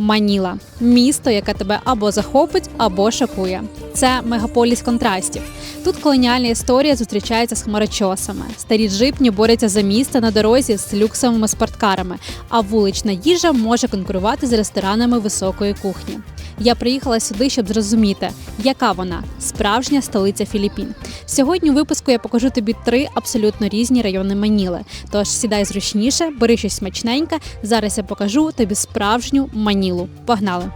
Маніла місто, яке тебе або захопить, або шокує. Це мегаполіс контрастів. Тут колоніальна історія зустрічається з хмарочосами. Старі джипні борються за місце на дорозі з люксовими спорткарами, а вулична їжа може конкурувати з ресторанами високої кухні. Я приїхала сюди, щоб зрозуміти, яка вона справжня столиця Філіппін. Сьогодні у випуску я покажу тобі три абсолютно різні райони Маніли. Тож сідай зручніше, бери щось смачненьке. Зараз я покажу тобі справжню Манілу. Погнали!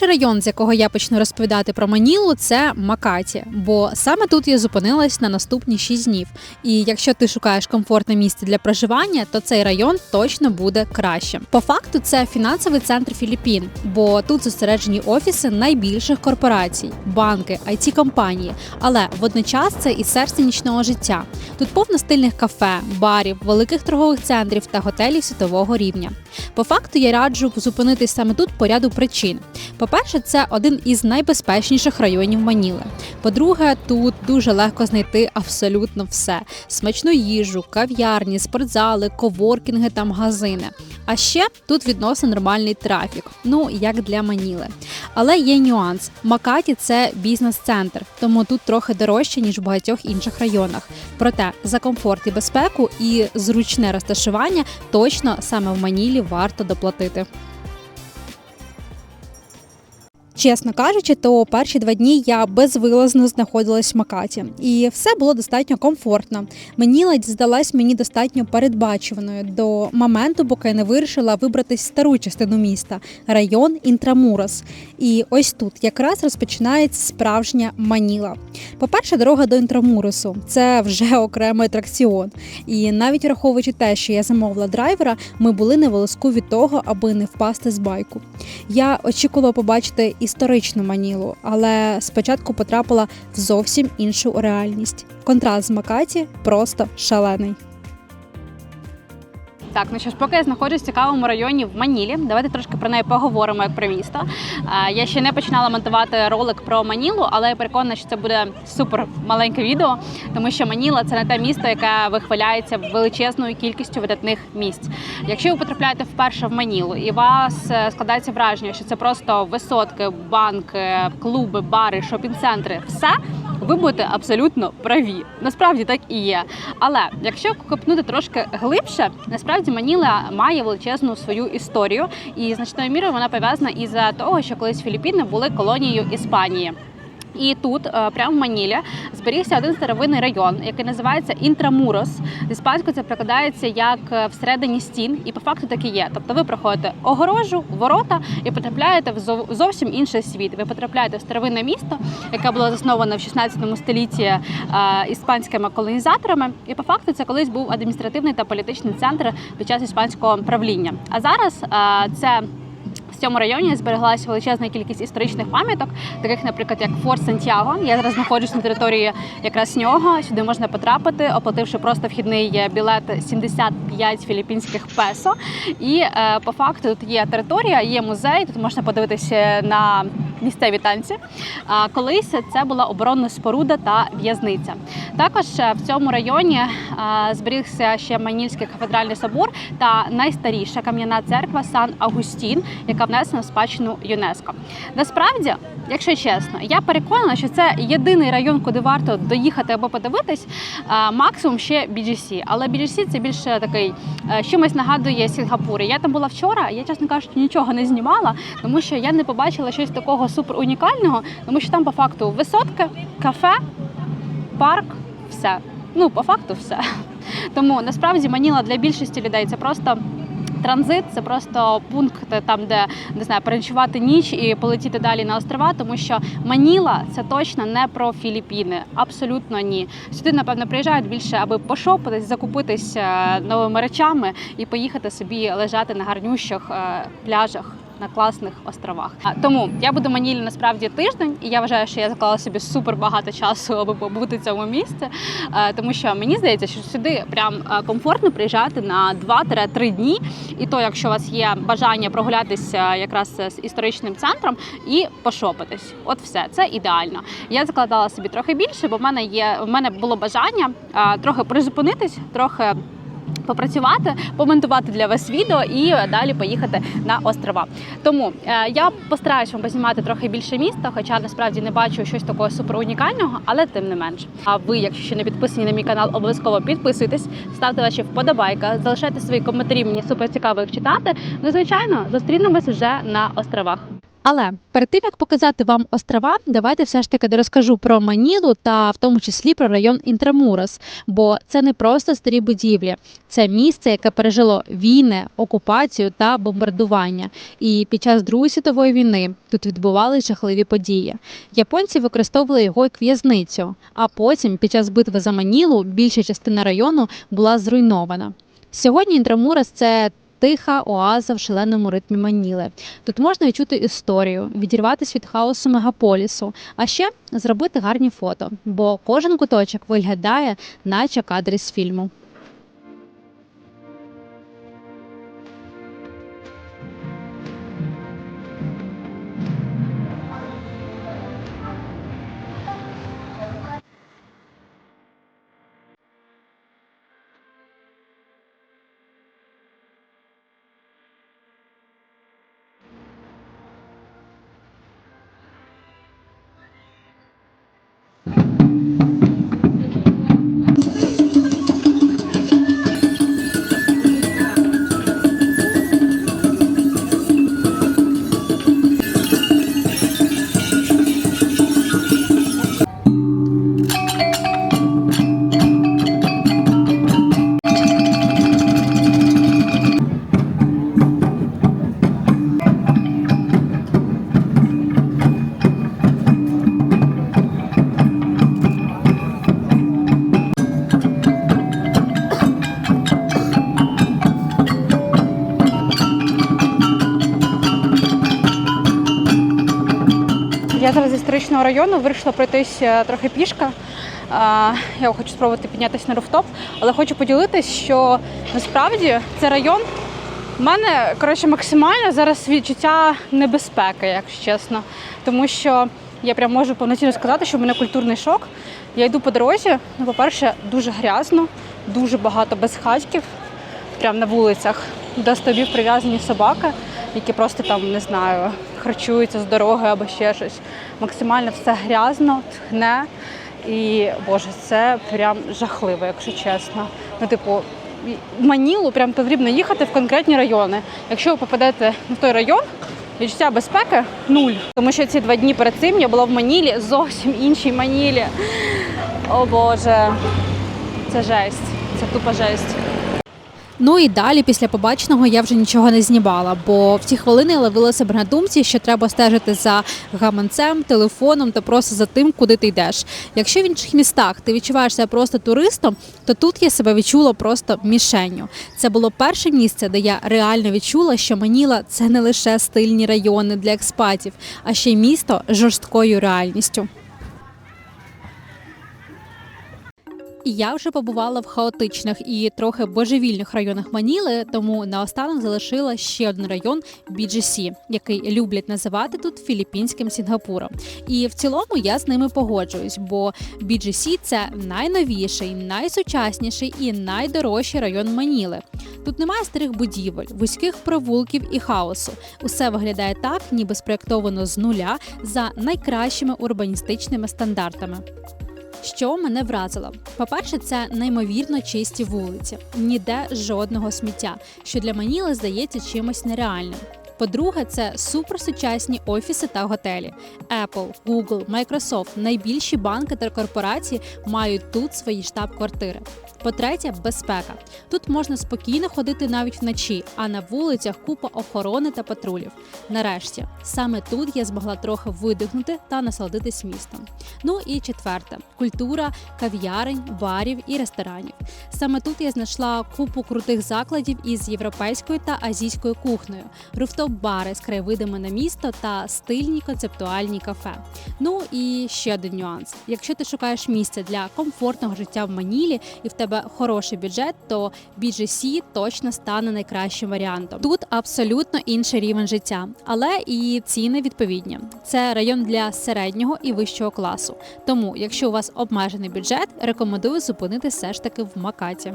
Перший район, з якого я почну розповідати про Манілу, це Макаті, бо саме тут я зупинилась на наступні 6 днів. І якщо ти шукаєш комфортне місце для проживання, то цей район точно буде кращим. По факту, це фінансовий центр Філіппін, бо тут зосереджені офіси найбільших корпорацій, банки, it компанії але водночас це і серце нічного життя. Тут повно стильних кафе, барів, великих торгових центрів та готелів світового рівня. По факту я раджу зупинитись саме тут по ряду причин. По-перше, це один із найбезпечніших районів Маніли. По-друге, тут дуже легко знайти абсолютно все: смачну їжу, кав'ярні, спортзали, коворкінги та магазини. А ще тут відносно нормальний трафік, ну як для Маніли. Але є нюанс: Макаті це бізнес-центр, тому тут трохи дорожче ніж в багатьох інших районах. Проте за комфорт і безпеку і зручне розташування точно саме в Манілі варто доплатити. Чесно кажучи, то перші два дні я безвилазно знаходилась в Макаті, і все було достатньо комфортно. Маніла здалась мені достатньо передбачуваною до моменту, поки я не вирішила вибратись стару частину міста район Інтрамурос. І ось тут якраз розпочинається справжня Маніла. По-перше, дорога до Інтрамуросу це вже окремий атракціон. І навіть враховуючи те, що я замовила драйвера, ми були на волоску від того, аби не впасти з байку. Я очікувала побачити історичну манілу, але спочатку потрапила в зовсім іншу реальність. Контраст з Макаті просто шалений. Так, ну що ж, поки я знаходжусь в цікавому районі в Манілі, давайте трошки про неї поговоримо як про місто. Е, Я ще не починала монтувати ролик про Манілу, але я переконана, що це буде супер маленьке відео, тому що Маніла це не те місто, яке вихваляється величезною кількістю видатних місць. Якщо ви потрапляєте вперше в Манілу і вас е, складається враження, що це просто висотки, банки, клуби, бари, шопінг-центри, все. Ви будете абсолютно праві. Насправді так і є. Але якщо копнути трошки глибше, насправді Маніла має величезну свою історію, і значною мірою вона пов'язана із того, що колись Філіппіни були колонією Іспанії. І тут, е, прямо в Манілі, зберігся один старовинний район, який називається Інтрамурос. З іспанською це прикладається як е, всередині стін, і по факту так і є. Тобто ви проходите огорожу, ворота і потрапляєте в зов- зовсім інший світ. Ви потрапляєте в старовинне місто, яке було засноване в 16 столітті е, іспанськими колонізаторами. І по факту це колись був адміністративний та політичний центр під час іспанського правління. А зараз це в цьому районі збереглася величезна кількість історичних пам'яток, таких, наприклад, як Форт Сантьяго. Я зараз знаходжусь на території якраз нього. Сюди можна потрапити, оплативши просто вхідний білет 75 філіппінських песо. І е, по факту тут є територія, є музей. Тут можна подивитися на місцеві танці. А колись це була оборонна споруда та в'язниця. Також е, в цьому районі е, зберігся ще Манільський кафедральний собор та найстаріша кам'яна церква Сан Агустін, яка внесена в спадщину ЮНЕСКО. Насправді, якщо чесно, я переконана, що це єдиний район, куди варто доїхати або подивитись. е, Максимум ще BGC. Але BGC це більше такий чимось нагадує Сінгапур. Я там була вчора. Я чесно кажучи, нічого не знімала, тому що я не побачила щось такого супер унікального, тому що там по факту висотки, кафе, парк, все. Ну, по факту, все. Тому насправді Маніла для більшості людей це просто. Транзит це просто пункт там, де не знаю, переночувати ніч і полетіти далі на острова, тому що Маніла це точно не про Філіппіни. Абсолютно ні. Сюди, напевно, приїжджають більше, аби пошопитись, закупитись е, новими речами і поїхати собі лежати на гарнющих е, пляжах на класних островах. Тому я буду Манілі насправді тиждень, і я вважаю, що я заклала собі супер багато часу, аби побути в цьому місці. Е, Тому що мені здається, що сюди прям е, комфортно приїжджати на 2-3 дні. І то, якщо у вас є бажання прогулятися якраз з історичним центром і пошопитись, от все це ідеально. Я закладала собі трохи більше, бо в мене є в мене було бажання е, трохи призупинитись, трохи. Попрацювати, помонтувати для вас відео і далі поїхати на острова. Тому е, я постараюсь вам познімати трохи більше міста, хоча насправді не бачу щось такого супер унікального, але тим не менш. А ви, якщо ще не підписані на мій канал, обов'язково підписуйтесь, ставте ваші вподобайка, залишайте свої коментарі. Мені супер цікаво їх читати. Ну, звичайно, зустрінемось вже на островах. Але перед тим як показати вам острова, давайте все ж таки розкажу про Манілу та в тому числі про район Інтрамурас, бо це не просто старі будівлі, це місце, яке пережило війни, окупацію та бомбардування. І під час Другої світової війни тут відбувалися жахливі події. Японці використовували його як в'язницю, а потім, під час битви за Манілу, більша частина району була зруйнована. Сьогодні Інтрамурас це тиха оаза в шаленому ритмі Маніли. Тут можна відчути історію, відірватися від хаосу мегаполісу, а ще зробити гарні фото, бо кожен куточок виглядає, наче кадри з фільму. Історичного району вирішила пройтись е, трохи пішка. Я хочу спробувати піднятися на руфтоп, але хочу поділитись, що насправді це район. У мене коротше максимально зараз відчуття небезпеки, якщо чесно. Тому що я прям можу повноцінно сказати, що в мене культурний шок. Я йду по дорозі. Ну, по-перше, дуже грязно, дуже багато безхатьків, прямо на вулицях. До стовбів прив'язані собаки, які просто там не знаю, харчуються з дороги або ще щось. Максимально все грязно, тхне. І боже, це прям жахливо, якщо чесно. Ну, типу, Манілу прям потрібно їхати в конкретні райони. Якщо ви попадете в той район, відчуття безпеки нуль. Тому що ці два дні перед цим я була в Манілі, зовсім іншій Манілі. О Боже, це жесть. Це тупа жесть. Ну і далі, після побаченого, я вже нічого не знімала, бо в ці хвилини я ловила себе на думці, що треба стежити за гаманцем, телефоном та просто за тим, куди ти йдеш. Якщо в інших містах ти відчуваєш себе просто туристом, то тут я себе відчула просто мішенню. Це було перше місце, де я реально відчула, що Маніла це не лише стильні райони для експатів, а ще й місто з жорсткою реальністю. Я вже побувала в хаотичних і трохи божевільних районах Маніли, тому наостанок залишила ще один район BGC, який люблять називати тут філіппінським Сінгапуром. І в цілому я з ними погоджуюсь, бо BGC – це найновіший, найсучасніший і найдорожчий район Маніли. Тут немає старих будівель, вузьких провулків і хаосу. Усе виглядає так, ніби спроєктовано з нуля за найкращими урбаністичними стандартами. Що мене вразило? По-перше, це неймовірно чисті вулиці, ніде жодного сміття, що для Маніли здається чимось нереальним. По-друге, це суперсучасні офіси та готелі. Apple, Google, Microsoft, найбільші банки та корпорації мають тут свої штаб-квартири. По-третє, безпека. Тут можна спокійно ходити навіть вночі, а на вулицях купа охорони та патрулів. Нарешті, саме тут я змогла трохи видихнути та насолодитись містом. Ну і четверте культура кав'ярень, барів і ресторанів. Саме тут я знайшла купу крутих закладів із європейською та азійською кухнею. руфтоп-бари з краєвидами на місто та стильні концептуальні кафе. Ну і ще один нюанс: якщо ти шукаєш місце для комфортного життя в Манілі і в тебе хороший бюджет, то BGC точно стане найкращим варіантом. Тут абсолютно інший рівень життя, але і ціни відповідні. Це район для середнього і вищого класу. Тому, якщо у вас обмежений бюджет, рекомендую зупинити все ж таки в Макаті.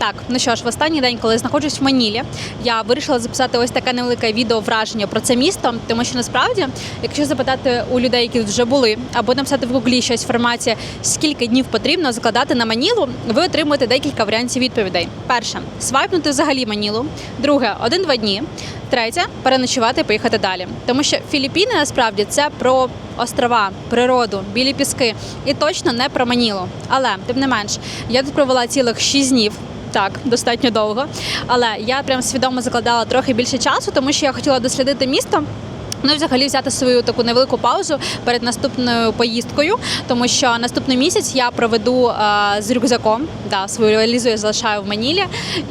Так, ну що ж, в останній день, коли знаходжусь в Манілі, я вирішила записати ось таке невелике відео враження про це місто, тому що насправді, якщо запитати у людей, які тут вже були, або написати в гуглі щось інформація, скільки днів потрібно закладати на Манілу, ви отримуєте декілька варіантів відповідей. Перше свайпнути взагалі Манілу. Друге один-два дні. Третє переночувати і поїхати далі. Тому що Філіппіни насправді це про острова, природу, білі піски і точно не про Манілу. Але тим не менш, я тут провела цілих 6 днів. Так, достатньо довго. Але я прям свідомо закладала трохи більше часу, тому що я хотіла дослідити місто. Ну і взагалі взяти свою таку невелику паузу перед наступною поїздкою, тому що наступний місяць я проведу е, з рюкзаком. Да, свою валізу я залишаю в Манілі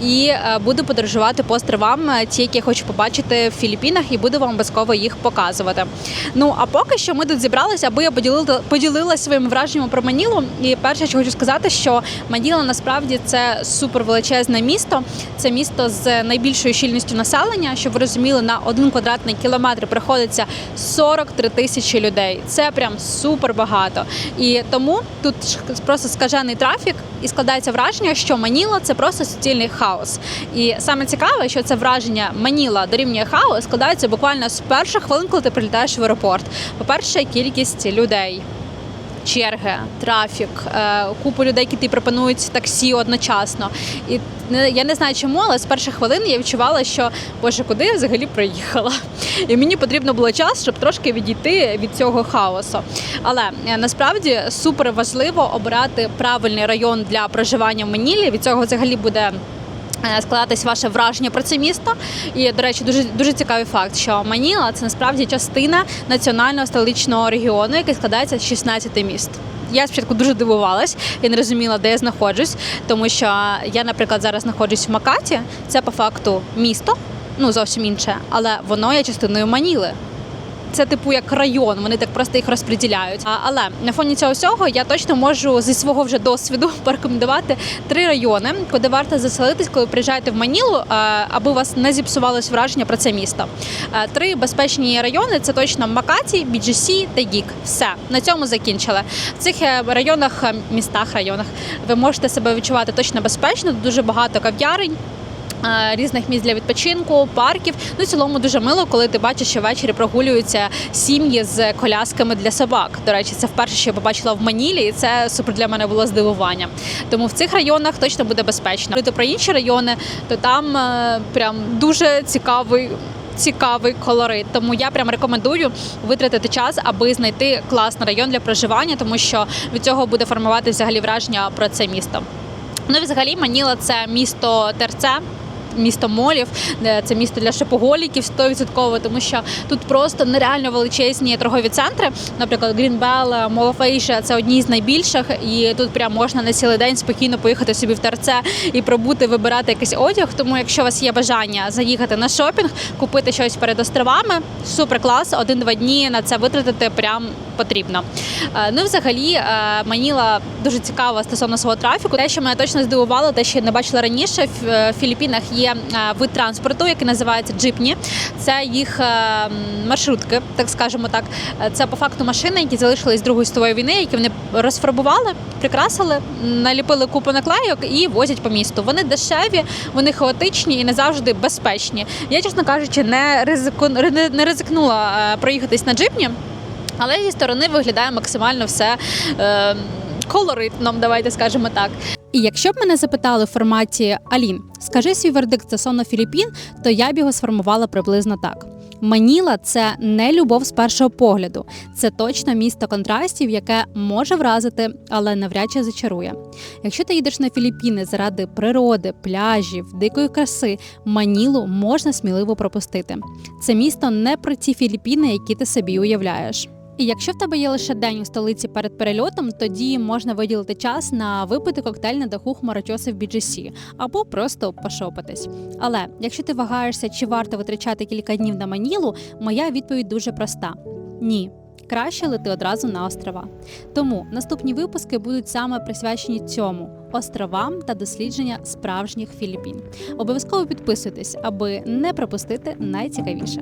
і е, буду подорожувати по островам, е, ті, які я хочу побачити в Філіппінах, і буду вам обов'язково їх показувати. Ну а поки що ми тут зібралися, аби я поділила поділилася своїми враженнями про Манілу. І перше, що хочу сказати, що Маніла насправді це супер величезне місто. Це місто з найбільшою щільністю населення, щоб ви розуміли, на один квадратний кілометр приходиться 43 тисячі людей. Це прям супер багато. І тому тут просто скажений трафік, і складається враження, що Маніла це просто суцільний хаос. І саме цікаве, що це враження Маніла дорівнює хаос складається буквально з перших хвилин, коли ти прилітаєш в аеропорт. По-перше, кількість людей черги, трафік, е, купу людей, які пропонують таксі одночасно. І я не знаю чому, але з перших хвилин я відчувала, що боже, куди я взагалі приїхала. І мені потрібно було час, щоб трошки відійти від цього хаосу. Але е, насправді супер важливо обирати правильний район для проживання в Манілі. Від цього взагалі буде. Е, Складатись ваше враження про це місто, і до речі, дуже дуже цікавий факт, що Маніла це насправді частина національного столичного регіону, який складається з 16 міст. Я спочатку дуже дивувалась і не розуміла, де я знаходжусь, тому що я, наприклад, зараз знаходжусь в Макаті. Це по факту місто, ну зовсім інше, але воно є частиною Маніли. Це типу як район, вони так просто їх розподіляють. Але на фоні цього всього я точно можу зі свого вже досвіду порекомендувати три райони, куди варто заселитись, коли приїжджаєте в Манілу, аби у вас не зіпсувалось враження про це місто. Е, Три безпечні райони це точно Макаті, BGC та Гік. Все на цьому закінчили. В цих е, районах, е, містах, районах ви можете себе відчувати точно безпечно. Дуже багато кав'ярень е, різних місць для відпочинку, парків. Ну, в цілому дуже мило, коли ти бачиш, що ввечері прогулюються сім'ї з колясками для собак. До речі, це вперше, що я побачила в Манілі, і це супер для мене було здивування. Тому в цих районах точно буде безпечно. Говорити про інші райони, то там е, прям дуже цікавий. Цікавий колорит, тому я прям рекомендую витратити час, аби знайти класний район для проживання, тому що від цього буде формувати взагалі враження про це місто. Ну і взагалі Маніла це місто терце. Місто молів, де це місто для шопоголіків 100%, тому що тут просто нереально величезні торгові центри. Наприклад, Greenbell, Mall of Asia – це одні з найбільших, і тут прям можна на цілий день спокійно поїхати собі в терце і пробути, вибирати якийсь одяг. Тому, якщо у вас є бажання заїхати на шопінг, купити щось перед островами, супер клас, один-два дні на це витратити прям потрібно. Е, Ну, взагалі, е, Маніла дуже цікава стосовно свого трафіку. Те, що мене точно здивувало, те, що я не бачила раніше, в е, Філіппінах є вид транспорту, який називається джипні. Це їх маршрутки, так скажемо так. Це по факту машини, які залишились з Другої світової війни, які вони розфарбували, прикрасили, наліпили купу наклейок і возять по місту. Вони дешеві, вони хаотичні і не завжди безпечні. Я, чесно кажучи, не ризику не- ризикнула проїхатись на джипні. Але зі сторони виглядає максимально все е, колоритно, давайте скажемо так. І якщо б мене запитали в форматі Алін, скажи свій вердикт стосовно Філіппін, то я б його сформувала приблизно так. Маніла це не любов з першого погляду. Це точно місто контрастів, яке може вразити, але навряд чи зачарує. Якщо ти їдеш на Філіппіни заради природи, пляжів, дикої краси, Манілу можна сміливо пропустити. Це місто не про ті Філіппіни, які ти собі уявляєш. І якщо в тебе є лише день у столиці перед перельотом, тоді можна виділити час на випити коктейль на даху хмарочоси в BGC або просто пошопитись. Але якщо ти вагаєшся, чи варто витрачати кілька днів на Манілу, моя відповідь дуже проста: ні. Краще лети одразу на острова. Тому наступні випуски будуть саме присвячені цьому островам та дослідження справжніх Філіппін. Обов'язково підписуйтесь, аби не пропустити найцікавіше.